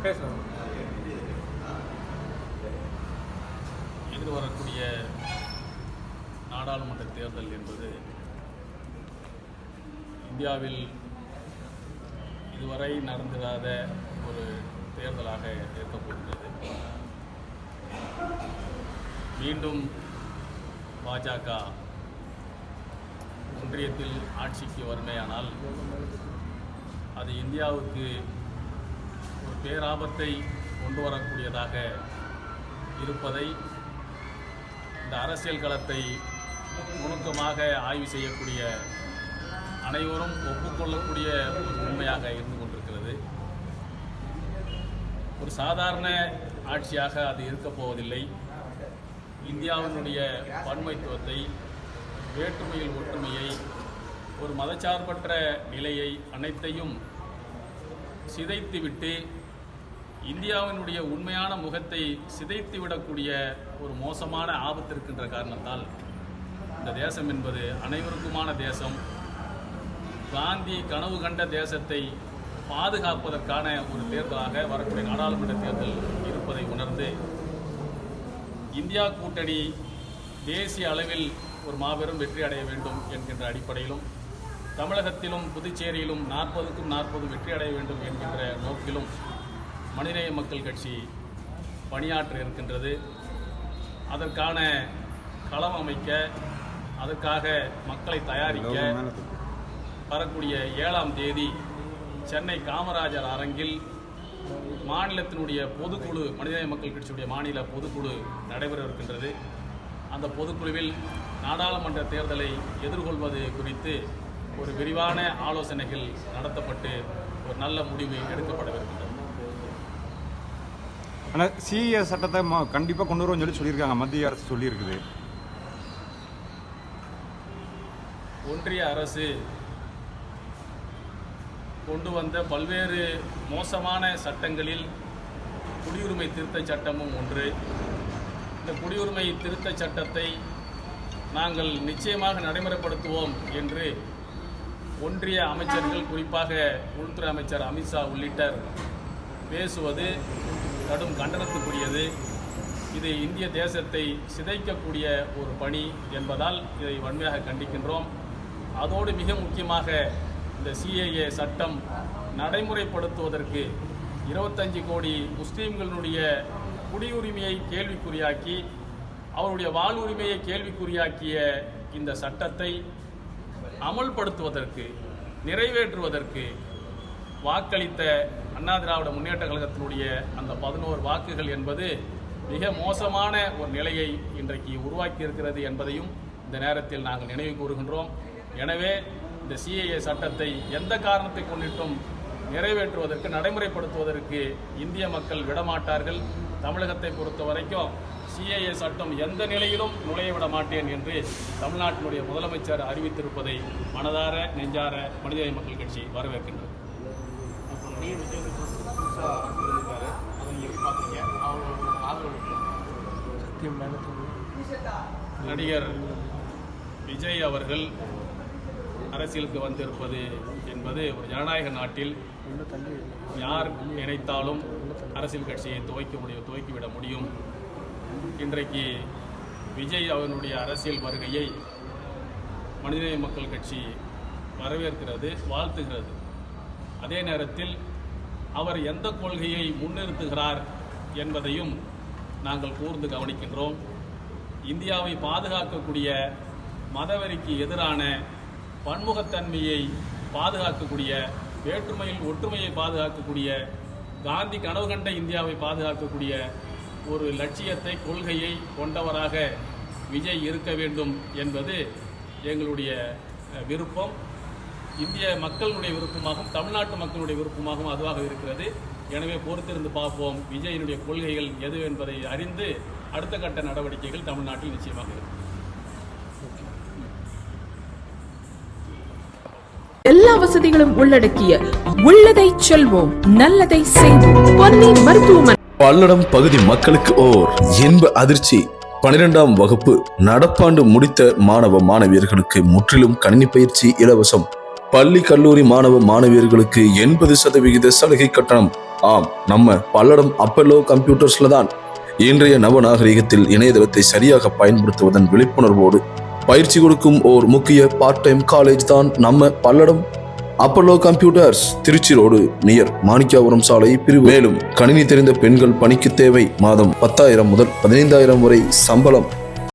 பேசலாம் எதிர்வரக்கூடிய நாடாளுமன்ற தேர்தல் என்பது இந்தியாவில் இதுவரை நடந்திராத ஒரு தேர்தலாக இருக்கப்போகிறது மீண்டும் பாஜக ஒன்றியத்தில் ஆட்சிக்கு வருமையானால் அது இந்தியாவுக்கு ஒரு பேராபத்தை கொண்டு வரக்கூடியதாக இருப்பதை இந்த அரசியல் களத்தை நுணுக்கமாக ஆய்வு செய்யக்கூடிய அனைவரும் ஒப்புக்கொள்ளக்கூடிய ஒரு உண்மையாக இருந்து கொண்டிருக்கிறது. ஒரு சாதாரண ஆட்சியாக அது இருக்கப் போவதில்லை. இந்தியாவினுடைய பன்மைத்துவத்தை வேற்றுமையில் ஒற்றுமையை ஒரு மதச்சார்பற்ற நிலையை அனைத்தையும் சிதைத்துவிட்டு இந்தியாவினுடைய உண்மையான முகத்தை சிதைத்து விடக்கூடிய ஒரு மோசமான ஆபத்து இருக்கின்ற காரணத்தால் இந்த தேசம் என்பது அனைவருக்குமான தேசம். காந்தி கனவு கண்ட தேசத்தை பாதுகாப்பதற்கான ஒரு தேர்தலாக வரக்கூடிய நாடாளுமன்ற தேர்தல் இருப்பதை உணர்ந்து இந்தியா கூட்டணி தேசிய அளவில் ஒரு மாபெரும் வெற்றி அடைய வேண்டும் என்கின்ற அடிப்படையிலும் தமிழகத்திலும் புதுச்சேரியிலும் நாற்பதுக்கும் நாற்பது வெற்றி அடைய வேண்டும் என்கின்ற நோக்கிலும் மனிதநேய மக்கள் கட்சி பணியாற்ற இருக்கின்றது. அதற்கான களம் அமைக்க அதற்காக மக்களை தயாரிக்க வரக்கூடிய ஏழாம் தேதி சென்னை காமராஜர் அரங்கில் மாநிலத்தினுடைய பொதுக்குழு மனிதநேய மக்கள் கட்சியுடைய மாநில பொதுக்குழு நடைபெற இருக்கின்றது. அந்த பொதுக்குழுவில் நாடாளுமன்ற தேர்தலை எதிர்கொள்வது குறித்து ஒரு விரிவான ஆலோசனைகள் நடத்தப்பட்டு ஒரு நல்ல முடிவு எடுக்கப்படவிருக்கின்றது. ஆனால் சிஏ சட்டத்தை ம கண்டிப்பாக கொண்டு வருவோம்னு சொல்லி சொல்லியிருக்காங்க. மத்திய அரசு சொல்லியிருக்குது. ஒன்றிய அரசு கொண்டு வந்த பல்வேறு மோசமான சட்டங்களில் குடியுரிமை திருத்தச் சட்டமும் ஒன்று. இந்த குடியுரிமை திருத்தச் சட்டத்தை நாங்கள் நிச்சயமாக நடைமுறைப்படுத்துவோம் என்று ஒன்றிய அமைச்சர்கள் குறிப்பாக உள்துறை அமைச்சர் அமித்ஷா உள்ளிட்டர். பேசுவது கடும் கண்டனத்துக்குரியது. இது இந்திய தேசத்தை சிதைக்கக்கூடிய ஒரு பணி என்பதால் இதை வன்மையாக கண்டிக்கின்றோம். அதோடு மிக முக்கியமாக இந்த சிஏஏ சட்டம் நடைமுறைப்படுத்துவதற்கு இருபத்தஞ்சு கோடி முஸ்லீம்களுடைய குடியுரிமையை கேள்விக்குறியாக்கி அவருடைய வாழ்வுரிமையை கேள்விக்குறியாக்கிய இந்த சட்டத்தை அமல்படுத்துவதற்கு நிறைவேற்றுவதற்கு வாக்களித்த அண்ணா திராவிட முன்னேற்ற கழகத்தினுடைய அந்த பதினோரு வாக்குகள் என்பது மிக மோசமான ஒரு நிலையை இன்றைக்கு உருவாக்கி இருக்கிறது என்பதையும் இந்த நேரத்தில் நாங்கள் நினைவு கூறுகின்றோம். எனவே இந்த சிஏஏ சட்டத்தை எந்த காரணத்தை கொண்டிட்டும் நிறைவேற்றுவதற்கு நடைமுறைப்படுத்துவதற்கு இந்திய மக்கள் விடமாட்டார்கள். தமிழகத்தை பொறுத்த வரைக்கும் சிஏஏ சட்டம் எந்த நிலையிலும் நுழைய விட மாட்டேன் என்று தமிழ்நாட்டினுடைய முதலமைச்சர் அறிவித்திருப்பதை மனதார நெஞ்சார மனிதநேய மக்கள் கட்சி வரவேற்கின்றது. நீர் விஜய் புதுசாக இருக்காரு அதை எப்படி பார்க்குறீங்க? அவரோட ஆதரவு நடிகர் விஜய் அவர்கள் அரசியலுக்கு வந்திருப்பது என்பது ஒரு ஜனநாயக நாட்டில் யார் நினைத்தாலும் அரசியல் கட்சியை துவைக்க முடியும் துவக்கிவிட முடியும். இன்றைக்கு விஜய் அவனுடைய அரசியல் வருகையை மனிதநேய மக்கள் கட்சி வரவேற்கிறது வாழ்த்துகிறது. அதே நேரத்தில் அவர் எந்த கொள்கையை முன்னிறுத்துகிறார் என்பதையும் நாங்கள் கூர்ந்து கவனிக்கின்றோம். இந்தியாவை பாதுகாக்கக்கூடிய மதவெறிக்கு எதிரான பன்முகத்தன்மையை பாதுகாக்கக்கூடிய வேற்றுமையில் ஒற்றுமையை பாதுகாக்கக்கூடிய காந்தி கனவு கண்ட இந்தியாவை பாதுகாக்கக்கூடிய ஒரு லட்சியத்தை கொள்கையை கொண்டவராக விஜய் இருக்க வேண்டும் என்பது எங்களுடைய விருப்பம். இந்திய மக்களுடைய விருப்பமாகவும் தமிழ்நாட்டு மக்களுடைய விருப்பமாகவும் அதுவாக இருக்கிறது. எனவே பொறுத்திருந்து பார்ப்போம் விஜயினுடைய கொள்கைகள் எது என்பதை அறிந்து அடுத்த கட்ட நடவடிக்கைகள் தமிழ்நாட்டில் நிச்சயமாக இருக்கும். எல்லா வசதிகளும் உள்ளடக்கிய உள்ளதை செல்வோம் நல்லதை செய்வோம். பொன்னி மருத்துவமனை. பல்லடம் பகுதி மக்களுக்கு ஓர் இன்ப அதிர்ச்சி. பனிரெண்டாம் வகுப்பு நடப்பாண்டு முடித்த மாணவ மாணவியர்களுக்கு முற்றிலும் கணினி பயிற்சி இலவசம். பள்ளி கல்லூரி மாணவ மாணவியர்களுக்கு எண்பது சதவிகித சலுகை கட்டணம். ஆம் நம்ம பல்லடம் அப்பல்லோ கம்ப்யூட்டர்ஸ்ல தான். இன்றைய நவநாகரிகத்தில் இணையதளத்தை சரியாக பயன்படுத்துவதன் விழிப்புணர்வோடு பயிற்சி கொடுக்கும் ஓர் முக்கிய பார்ட் டைம் காலேஜ் தான் நம்ம Palladam. Apollo computers Trichy road near Manikkapuram சாலை பிரிவு. மேலும் கணினி தெரிந்த பெண்கள் பணிக்கு தேவை. மாதம் பத்தாயிரம் முதல் பதினைந்தாயிரம் வரை சம்பளம்.